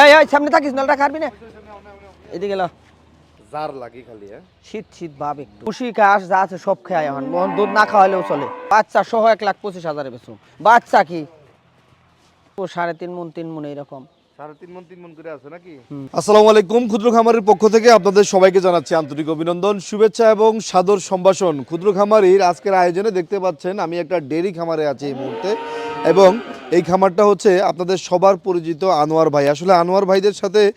এই এই সামনে থাকিস নলটা খাবি না। এদিকে গেল জার লাগি খালি হ্যাঁ? শীত শীত ভাব একটু। খুশি ঘাস যা আছে সব খেয়ে এখন। মোহন দুধ না খাওয়ালেও চলে। বাচ্চা সহ এক লাখ পঁচিশ হাজারে বেচুম বাচ্চা কি? ও সাড়ে তিন মন তিন মন এইরকম। আমি একটা ডেরি খামারে আছি এই মুহূর্তে এবং এই খামারটা হচ্ছে আপনাদের সবার পরিচিত আনোয়ার ভাই। আসলে আনোয়ার ভাইদের সাথে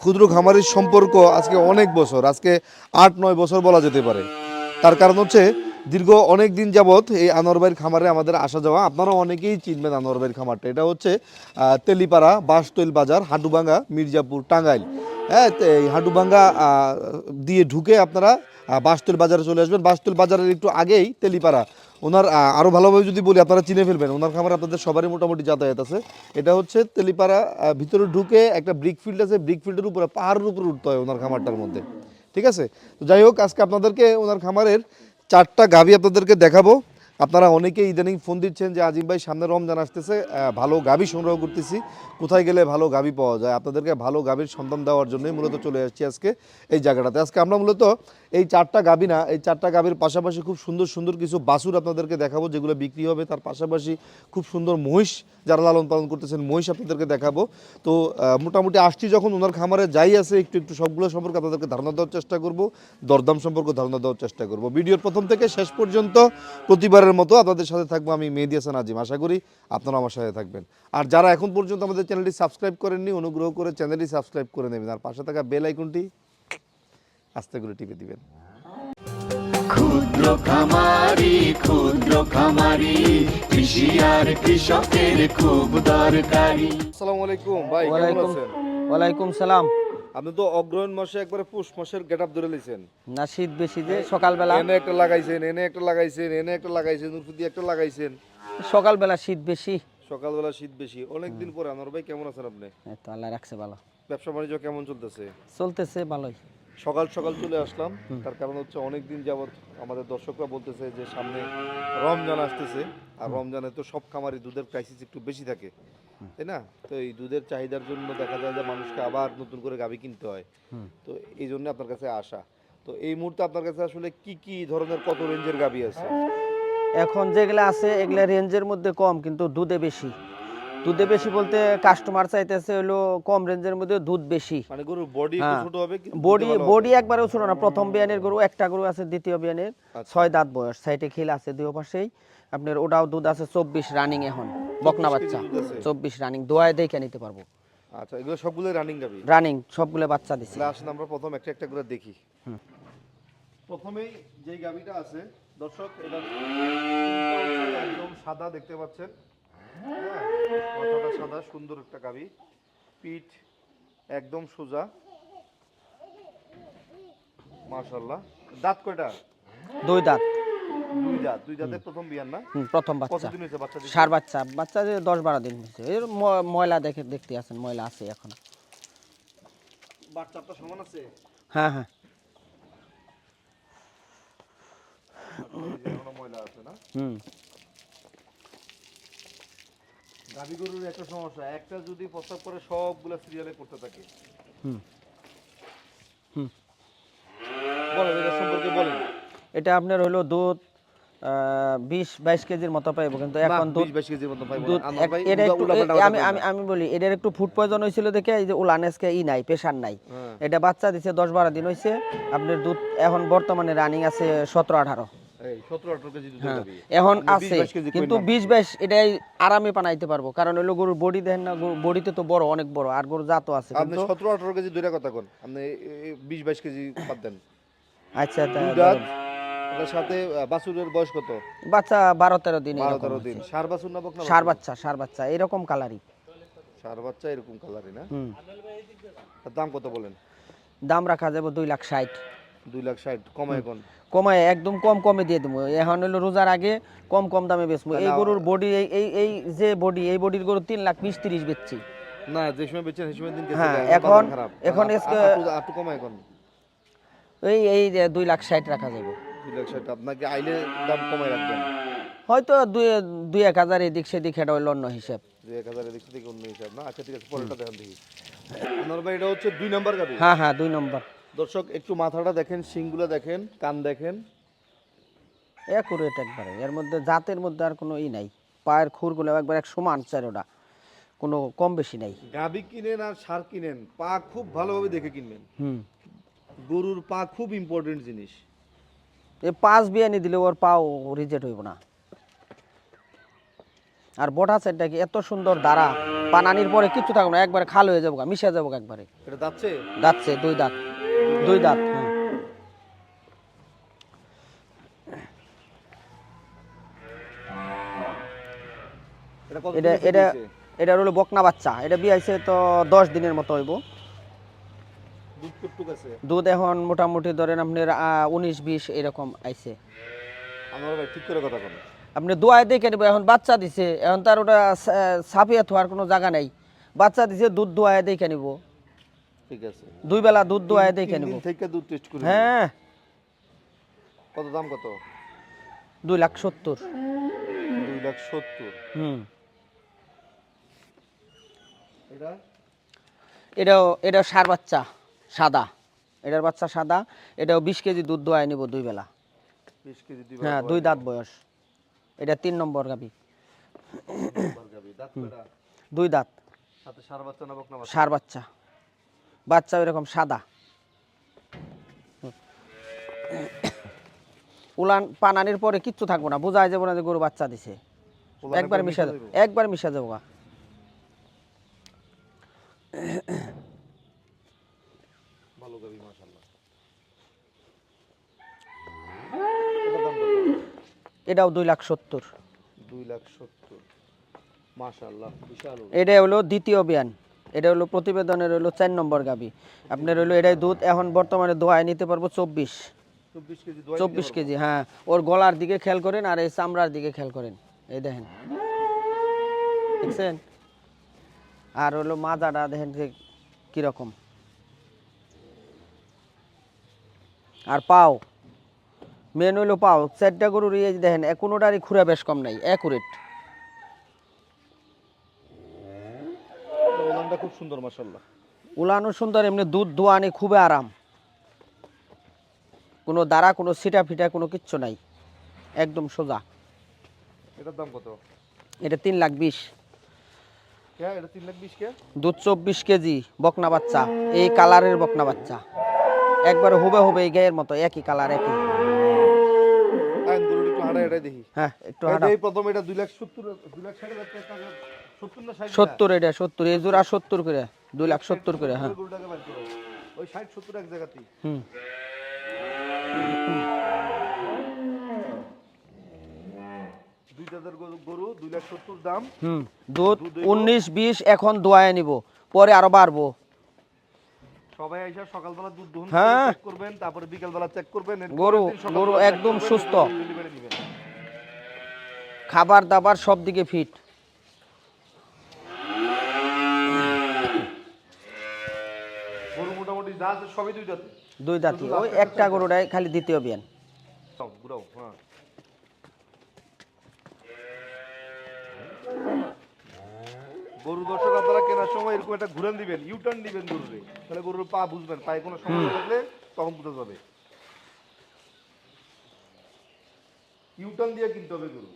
ক্ষুদ্র খামারির সম্পর্ক আজকে অনেক বছর, আজকে আট, নয় বছর বলা যেতে পারে। তার কারণ হচ্ছে দীর্ঘ অনেক দিন যাবৎ এই আনোয়ার খামারে আমাদের আসা যাওয়া। আপনারা অনেকেই চিনবেন আনোয়ার খামারটা। এটা হচ্ছে তেলিপাড়া বাসতৈল বাজার হাটুভাঙ্গা মির্জাপুর টাঙ্গাইল। হ্যাঁ এই আহ, দিয়ে ঢুকে আপনারা আহ, বাসতৈল বাজারে চলে আসবেন। বাসতৈল বাজারের একটু আগেই তেলিপাড়া। ওনার আরও ভালোভাবে যদি বলি আপনারা চিনে ফেলবেন ওনার খামারে আপনাদের সবারই মোটামুটি যাতায়াত আছে। এটা হচ্ছে তেলিপাড়া ভিতরে ঢুকে একটা ব্রিক ফিল্ড আছে। ব্রিক ফিল্ডের উপরে পাহাড়ের উপরে উঠতে হয় ওনার খামারটার মধ্যে। ঠিক আছে? তো যাই হোক আজকে আপনাদেরকে ওনার খামারের চারটা গাভি আপনাদেরকে দেখাবো। আপনারা অনেকেই ইদানিং ফোন দিচ্ছেন যে আজিম ভাই সামনে রমজান আসতেছে ভালো গাভী সংগ্রহ করতেছি। কোথায় গেলে ভালো গাভি পাওয়া যায়? আপনাদেরকে ভালো গাভির সন্ধান দেওয়ার জন্যই মূলত চলে আসছি আজকে এই জায়গাটাতে। আজকে আমরা মূলত এই চারটা গাভি না, এই চারটা গাভির পাশাপাশি খুব সুন্দর সুন্দর কিছু বাছুর আপনাদেরকে দেখাবো, যেগুলো বিক্রি হবে। তার পাশাপাশি খুব সুন্দর মহিষ যারা লালন পালন করতেছেন, মহিষ আপনাদেরকে দেখাবো। তো মোটামুটি আসছি যখন ওনার খামারে, যাই আছে, একটু একটু সবগুলো সম্পর্কে আপনাদেরকে ধারণা দেওয়ার চেষ্টা করব, দরদাম সম্পর্কে ধারণা দেওয়ার চেষ্টা করব। ভিডিওর প্রথম থেকে শেষ পর্যন্ত প্রতিবারের মতো আপনাদের সাথে থাকব আমি মেহেদি হাসান আজিম। আশা করি আপনারা আমার সাথে থাকবেন। আর যারা এখন পর্যন্ত আমাদের চ্যানেলটি সাবস্ক্রাইব করেননি অনুগ্রহ করে চ্যানেলটি সাবস্ক্রাইব করে নেবেন। আর পাশে থাকা বেল আইকনটি আস্তে করে টিপে দিবেন। ক্ষুদ্র খামারি ক্ষুদ্র খামারি কৃষি আর কৃষকের খুব দরকারি। আসসালামু আলাইকুম ভাই কেমন ওয়ালাইকুম আছেন? ওয়ালাইকুম সালাম। আপনি তো অগ্রহণ মাসে একবারে পুষ মাসের গেট আপ ধরে লিছেন না শীত বেশি যে সকালবেলা। এনে একটা লাগাইছেন এনে একটা লাগাইছেন এনে একটা লাগাইছেন উর্ফুদি একটা লাগাইছেন। সকালবেলা শীত বেশি। সকালবেলা শীত বেশি। অনেক দিন পরে আনোয়ার ভাই কেমন আছেন আপনি? এই তো আল্লাহ রাখছে ভালো। ব্যবসা বাণিজ্য কেমন চলতেছে? চলতেছে ভালোই। সকাল সকাল চলে আসলাম। তার কারণ হচ্ছে অনেক দিন যাবত আমাদের দর্শকরা বলতেছে যে সামনে রমজান আসতেছে। আর রমজানে তো সব খামারি দুধের ক্রাইসিস একটু বেশি থাকে। তাই না? তো এই দুধের চাহিদার জন্য দেখা যায় যে মানুষকে আবার নতুন করে গাভী কিনতে হয়। তো এই জন্য আপনার কাছে আসা। তো এই মুহূর্তে আপনার কাছে আসলে কি কি ধরনের কত রেঞ্জের গাভী আছে? এখন যেগুলা আছে এগুলা রেঞ্জের মধ্যে কম কিন্তু দুধে বেশি। দুধে বেশি বলতে কাস্টমার চাইতেছে হলো কম রেঞ্জের মধ্যে দুধ বেশি। মানে গরুর বডি হ্যাঁ। ছোট হবে বডি বডি একবারেও ছোট না। প্রথম বিয়ানের গরু একটা গরু আছে দ্বিতীয় বিয়ানের আচ্ছা। ছয় দাঁত বয়স। সাইডে খিল আছে দুই পাশেই। আপনার ওটাও দুধ আছে চব্বিশ রানিং এখন। বকনা বাচ্চা? চব্বিশ রানিং দোয়ায় দেখে নিতে পারব। আচ্ছা এগুলো সবগুলো রানিং গাভী রানিং সবগুলো বাচ্চা দিছে। আসেন আমরা প্রথম একটা একটা করে দেখি। প্রথমেই যেই গাবিটা আছে দর্শক এটা একদম সাদা দেখতে পাচ্ছেন। মাথাটা সাদা সুন্দর একটা গাবি পিঠ একদম সোজা। মাশাল্লাহ দাঁত কয়টা? দুই দাঁত। দুই দাঁত। দুই দাঁতের প্রথম বিয়ান না? প্রথম বাচ্চা। কতদিন হয়েছে বাচ্চা সার বাচ্চা। বাচ্চা যে দশ বারো দিন হয়েছে। এর ময়লা দেখে দেখতে আছেন ময়লা আছে এখন। বাচ্চা আপনার সমান আছে? হ্যাঁ হ্যাঁ। ময়লা আছে না? হুম। গাভী গরুর একটা সমস্যা একটা যদি প্রস্তাব করে সবগুলা সিরিয়ালে করতে থাকে। হুম। হুম। বলেন এটা সম্পর্কে বলেন। এটা আপনার হলো দুধ বিশ বাইশ কেজির মতো পাইব কিন্তু এখন দুধ বাইশ কেজির মতো পাইবো। এটা একটু আমি আমি আমি বলি এটার একটু ফুড পয়জন হয়েছিল দেখে এই যে উলানেসকে ই নাই পেশার নাই। হ্যাঁ। এটা বাচ্চা দিছে দশ বারো দিন হয়েছে আপনার দুধ এখন বর্তমানে রানিং আছে সতেরো আঠারো। হ্যাঁ। এখন আছে 22 কেজি কই কিন্তু বিশ বাইশ এটাই আরামে পানাইতে পারব কারণ হলো গরুর বডি দেখেন না বডিতে তো বড় অনেক বড় আর গরু জাতও আছে আপনি সতেরো আঠারো কেজি দুইটা কথা কোন আপনি বিশ বাইশ কেজি বাদ দেন। আচ্ছা বলেন। এটার সাথে বাছুরের বয়স কত? বাচ্চা বারো তেরো দিন বারো তেরো দিন। সার বাছুর না সার বাচ্চা সার বাচ্চা এরকম কালারই সার বাচ্চা এরকম কালারই না? দাম কত বলেন? দাম রাখা যাবে দুই লাখ ষাট। দুই লাখ ষাট কমে এখন কমায় একদম কম কমে দিয়ে দেবো। এখন হলো রোজার আগে কম কম দামে বেচবো। এই গরুর বডি এই এই এই যে বডি এই বডির গরু তিন লাখ বিশ তিরিশ বেচছি। না যে সময় বেচছেন সেই সময় দিন হ্যাঁ, এখন- এখন একটু কমে এখন এই এই দুই লাখ ষাট রাখা যাবে। দুই লাখ ষাট আপনাকে আইলে দাম কমায় রাখবেন। হয়তো দুই দুই এক হাজার এদিক সেদিক এটা হইল অন্য হিসাব। যে এক হাজার এদিক থেকে অন্য হিসাব। না আচ্ছা ঠিক আছে পরেরটা দেখেন দেখি। আনোয়ার ভাই এটা হচ্ছে দুই নাম্বার গাবি? হ্যাঁ হ্যাঁ দুই নম্বর। দর্শক একটু মাথাটা দেখেন শিংগুলো দেখেন কান দেখেন। একুরেট একবারে। এর মধ্যে জাতের মধ্যে আর কোনো ই নাই। পায়ের খুরগুলো একবার এক সমান চারোটা কোনো কম বেশি নাই। গাবি কিনেন আর সার কিনেন পা খুব ভালোভাবে দেখে কিনবেন। হুম। গরুর পা খুব ইম্পর্টেন্ট জিনিস। এ পাঁচ বিয়ানি দিলে ওর পাও রিজেক্ট হইব না। আর বটা সেটটা কি এত সুন্দর দ্বারা পানানির পরে কিচ্ছু থাকবে না একবারে খাল হয়ে যাব মিশে যাব একবারে। এটা যাচ্ছে দাঁতছে দুই দাঁত। দুই দাঁত হ্যাঁ। এটা এটা এটা হলো বকনা বাচ্চা। এটা বিয়াইছে তো দশ দিনের মতো হইব। দুধ এখন মোটামুটি ধরেন আপনার উনিশ বিশ এরকম আইছে। ঠিক করে কথা বলেন আপনি দোয়ায় দেখে নেব এখন বাচ্চা দিছে এখন তার ওটা সাপিয়া থোয়ার কোনো জায়গা নাই। বাচ্চা দিছে দুধ দোয়ায় দেখে নিব। ঠিক আছে। দুই বেলা দুধ দোয়ায় দেখে নিব। থেকে দুধ টেস্ট করে হ্যাঁ। কত দাম কত? দুই লাখ সত্তর। দুই লাখ সত্তর। হুম। এটা? এটাও এটা সার বাচ্চা সাদা। এটার বাচ্চা সাদা এটাও বিশ কেজি দুধ দোয়ায় নিব দুই বেলা। বিশ কেজি দুই হ্যাঁ দুই দাঁত বয়স। এটা তিন নম্বর গাবি? দুই দাঁত। সার বাচ্চা। বাচ্চা এরকম সাদা। উলান পানানির পরে কিচ্ছু থাকব না বোঝাই যাব না যে গরু বাচ্চা দিছে। একবার মিশা একবার মিশা যাব এটাও দুই লাখ সত্তর। দুই লাখ সত্তর। বিশাল এটা হলো দ্বিতীয় বিয়ান। এটা হলো প্রতিবেদনের হলো চার নম্বর গাবি। আপনার হলো এটাই দুধ এখন বর্তমানে দোয়ায় নিতে পারব চব্বিশ। চব্বিশ কেজি হ্যাঁ। ওর গলার দিকে খেয়াল করেন আর এই চামড়ার দিকে খেয়াল করেন। এই দেখেন। দেখছেন? আর হলো মাজাটা দেখেন যে কীরকম। আর পাও। মেন হইল পাও। চারটা গরুর এই দেখেন কোনোটারই খুঁড়া বেশ কম নাই অ্যাকুরেট ওলানটা খুব সুন্দর মাশাআল্লাহ। উলানো সুন্দর এমনি দুধ দোয়ানি খুবই আরাম। কোনো দাঁড়া কোনো সিটা ফিটা কোনো কিচ্ছু নাই। একদম সোজা। এটার দাম কত? এটা তিন লাখ বিশ। দুধ চব্বিশ কেজি বকনা বাচ্চা। এই কালারের বকনা বাচ্চা। একবার হবে হবে এই গায়ের মতো একই কালার একই। হাঁটা দেখি। হ্যাঁ একটু এই প্রথম এটা লাখ সত্তর দুই লাখ ষাট হাজার টাকা সত্তর না ষাট সত্তর এটা সত্তর। এই জোড়া সত্তর করে দুই লাখ সত্তর করে হ্যাঁ। ওই ষাট সত্তর এক জায়গাতেই। হুম। গরু লাখ সত্তর দাম। হুম। দুধ? উনিশ বিশ এখন দোয়ায় নিব পরে আরও বাড়বো। সবাই আইসা সকালবেলা দুধ দহন হ্যাঁ। চেক করবেন তারপরে বিকালবেলা চেক করবেন গরু- গরু একদম সুস্থ। খাবার দাবার সব দিকে ফিট গরু মোটামুটি যা সবই দুইটাতে দুই দাঁতি ওই একটা গরুটাই খালি দ্বিতীয় বিয়ান। সব ঘুরাও হ্যাঁ। গরু দর্শক আপনারা কেনার সময় এরকম একটা ঘুরান দিবেন ইউটার্ন দিবেন গরুরে। তাহলে গরুর পা বুঝবেন পায়ে কোনো সমস্যা থাকলে তখন বুঝতে যাবে? ইউটার্ন দিয়ে কিনতে হবে গরু।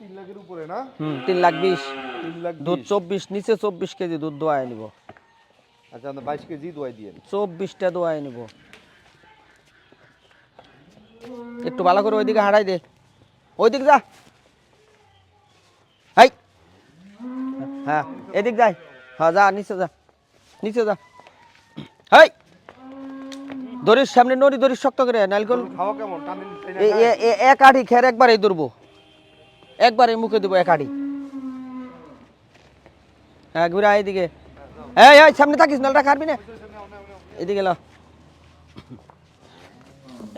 তিন লাখের উপরে না? তিন লাখ বিশ। তিন লাখ দুধ চব্বিশ নিচে চব্বিশ কেজি দুধ দোয়ায় নিব। আচ্ছা বাইশ কেজি দোয়াই দিয়ে চব্বিশটা দোয়ায় নিব। একটু ভালো করে ওইদিকে হারাই দে। ওইদিক যা। হাই। হ্যাঁ এদিক যাই। হ্যাঁ যা নিচে যা। নিচে যা। হাই। দড়ির সামনে নড়ি দড়ির শক্ত করে। নালকল খাওয়া কেমন? এক আড়ি খের একবারেই ধরবো একবারে মুখে দেবো এক আড়ি। হ্যাঁ ঘুরে এদিকে। এই এই সামনে থাকিস নলটা খাবি না। এদিকে ল।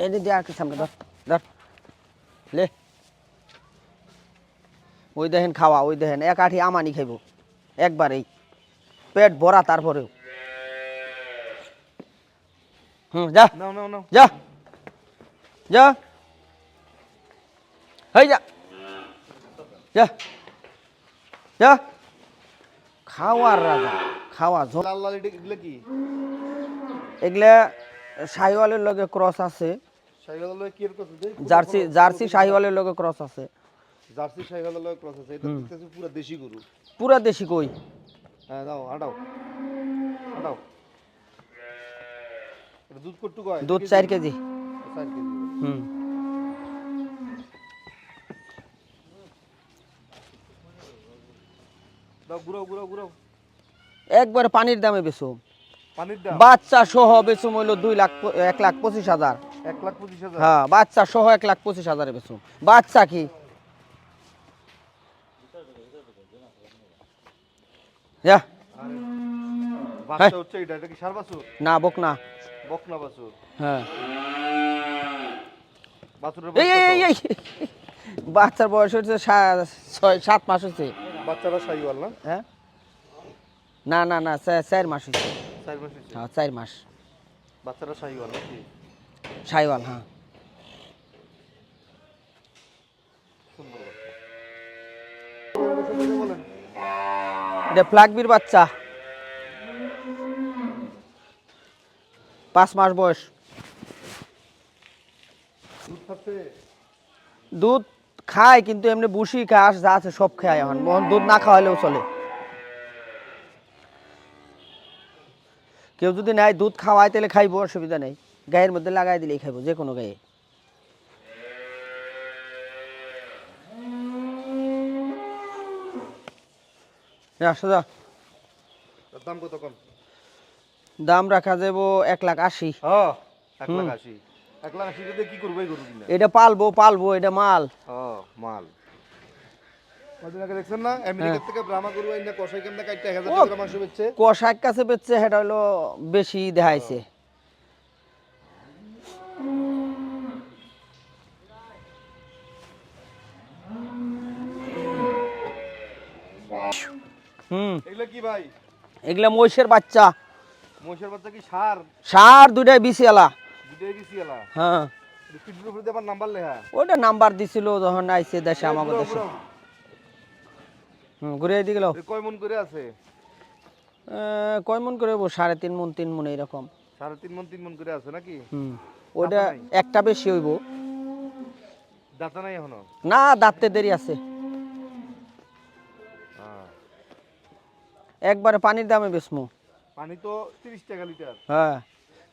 এদিকে দিয়ে আর কি সামনে ধর। ধর লে। ওই দেখেন খাওয়া ওই দেখেন। এক আঠি আমানি খাইব। একবারেই। পেট ভরা তারপরেও। হুম যা। নাও নাও নাও। যা। যা। হেই যা। যা। যা। খাওয়ার রাজা। খাওয়া ঝোল লাল লাল এটা এগুলো কি? এগুলা শাহিওয়ালের লগে ক্রস আছে। জার্সি জার্সি শাহিওয়ালের লগে ক্রস আছে। জার্সি শাহিওয়াল ক্রস আছে। এটা দেখতেছি পুরো দেশি গরু। পুরা দেশি কই? হ্যাঁ দাও হাঁটাও। এটা দুধ কট্টু কয়? দুধ চার কেজি? চার কেজি। হুম। একবার পানির দামে বেচো পানির দাম? বাচ্চা সহ বেচুম হইল দুই লাখ এক লাখ পঁচিশ হাজার। হ্যাঁ বাচ্চা সহ এক লাখ পঁচিশ হাজারে বেচুম বাচ্চা কি? না বক না বাছুর। হ্যাঁ? এই বাচ্চার বয়স হচ্ছে সাত মাস হচ্ছে। বাচ্চারা না? হ্যাঁ। না না না চার মাস হচ্ছে। চার মাস হ্যাঁ চার মাস। বাচ্চারা শাহিওয়াল নাকি? সাইওয়াল হ্যাঁ। সুন্দর বাচ্চা। পাঁচ মাস বয়স। দুধ খায়, কিন্তু এমনি বুসি ঘাস যা আছে সব খায় এখন। মোহন দুধ না খাওয়ালেও চলে। কেউ যদি নেয় দুধ খাওয়ায়, তাহলে খাইবো, অসুবিধা নেই। গায়ের মধ্যে লাগাই দিলেই খাইবো যে কোনো গায়ে। যা, দাম কত কম? দাম রাখা যাব এক লাখ আশি। হ্যাঁ এক লাখ আশি। এক লাখ আশি কি করবে গরু কিনা? এটা পালবো পালবো এটা মাল। হ্যাঁ। মাল বেচছে। কষাক কাছে বেচছে সেটা হলো বেশি দেখাইছে। হুম। এগুলো কি ভাই? এগুলা মহিষের বাচ্চা। মহিষের বাচ্চা কি সার? সার দুইটাই বিশি আলা দুটোই হ্যাঁ। পিঠের উপরে দিয়ে আবার নাম্বার লেখা। ওটা নাম্বার দিছিল যখন আইসে দেশে আমাকে দেশে। হুম ঘুরে দিয়ে কয় মন করে আছে? কয় মন করে সাড়ে তিন মন তিন মন এইরকম। সাড়ে তিন মন তিন মন করে আছে নাকি? হুম। ওটা একটা বেশি হইব। দাঁতা নাই এখনও? না দাঁততে দেরি আছে। একবারে পানির দামে বেসমু পানি তো তিরিশ টাকা লিটার। হ্যাঁ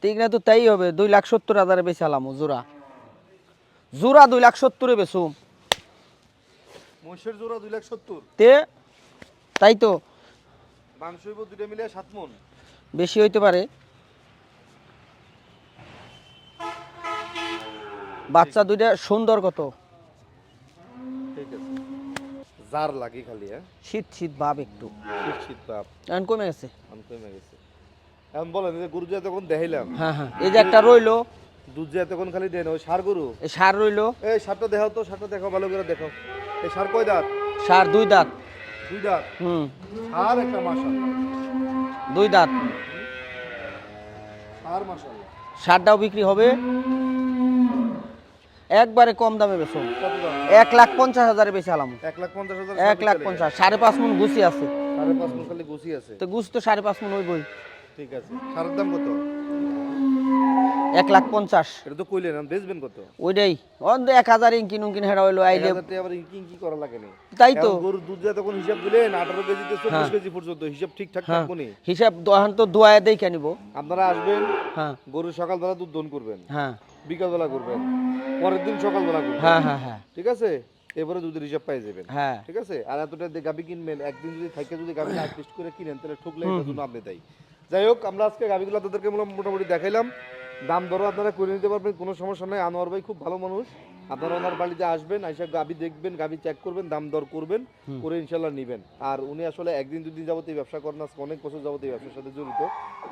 তিগনা তো তাই হবে দুই লাখ সত্তর হাজারে বেশি আলাম জোড়া। জোড়া দুই লাখ সত্তরে বেচুম মহিষের জোড়া দুই লাখ সত্তর। তে তাই তো। মাংস হইব দুইটা মিলে সাত মন। বেশি হইতে পারে। বাচ্চা দুইটা সুন্দর কত। ঠিক জার লাগে খালি হ্যাঁ? শীত শীত ভাব একটু। শীত শীত ভাব। এখন কমে গেছে? আমি কমে গেছে। এখন বলেন যে গরু যে তখন দেখাইলাম। হ্যাঁ হ্যাঁ। এই যে একটা রইল। দুধ যে তখন খালি দেয় না ওই সার গরু। এই সার রইল। এই সারটা দেখাও তো সারটা দেখাও ভালো করে দেখো এই সার কয় দাঁত? সার দুই দাঁত। দুই দাঁত? হুম। সার একটা মাসা দুই দাঁত। সার মাসা সারটাও বিক্রি হবে। একবারে কম দামে বেচুম এক লাখ পঞ্চাশ হাজারে বেশি আলাম। এক লাখ পঞ্চাশ হাজার এক লাখ পঞ্চাশ সাড়ে পাঁচ মন গুছি আছে। সাড়ে পাঁচ মন খালি গুছি আছে। তো গুছ তো সাড়ে পাঁচ মন হইবই। ঠিক আছে। সারের দাম কত? এক লাখ পঞ্চাশ। এটা তো কইলেন বেচবেন কত? ওইটাই। অন্ত এক হাজার ইঞ্কি নুঙ্কিন হেরা হইল আইলে আবার ইঙ্কি ইঙ্কি করা লাগে না? তাই তো। গরুর দুধ যা তখন হিসাব দিলেন আঠারো চল্লিশ হ্যাঁ। কেজি পর্যন্ত হিসাব ঠিকঠাক হ্যাঁ। থাকব নি? হিসাব দোহান তো দোয়ায় দেই কেনিব আপনারা আসবেন হ্যাঁ। গরু সকালবেলা দুধ দন করবেন। হ্যাঁ। বিকালবেলা করবেন পরের দিন সকালবেলা করবেন হ্যাঁ হ্যাঁ হ্যাঁ। ঠিক আছে? এবারে দুধের হিসাব পাই যাবেন হ্যাঁ। ঠিক আছে? আর এতটা গাবি কিনবেন একদিন যদি থাকে যদি গাবি টেস্ট করে কিনেন তাহলে ঠকলে এটার জন্য আপনি তাই যাই হোক আমরা আজকে গাবিগুলো তাদেরকে মোটামুটি দেখাইলাম। দাম দরও আপনারা করে নিতে পারবেন কোনো সমস্যা নেই। আনোয়ার ভাই খুব ভালো মানুষ। আপনারা ওনার বাড়িতে আসবেন আইসা গাবি দেখবেন গাবি চেক করবেন দাম দর করবেন করে ইনশাল্লাহ নেবেন। আর উনি আসলে একদিন দুদিন যাবত এই ব্যবসা করেন আজকে অনেক বছর যাবত এই ব্যবসার সাথে জড়িত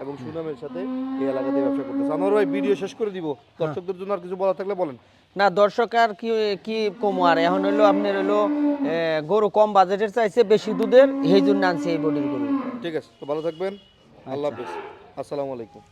এবং সুনামের সাথে এই এলাকাতে ব্যবসা করতেছে। আনোয়ার ভাই ভিডিও শেষ করে দিব। দর্শকদের জন্য আর কিছু বলা থাকলে বলেন। না দর্শক আর কি কি কম আর? এখন হইল আপনার হইল এ, গরু কম বাজেটের চাইছে বেশি দুধের সেই জন্য আনছি এই বডির গরু। ঠিক আছে তো ভালো থাকবেন। আল্লাহ হাফিজ। আসসালামু আলাইকুম।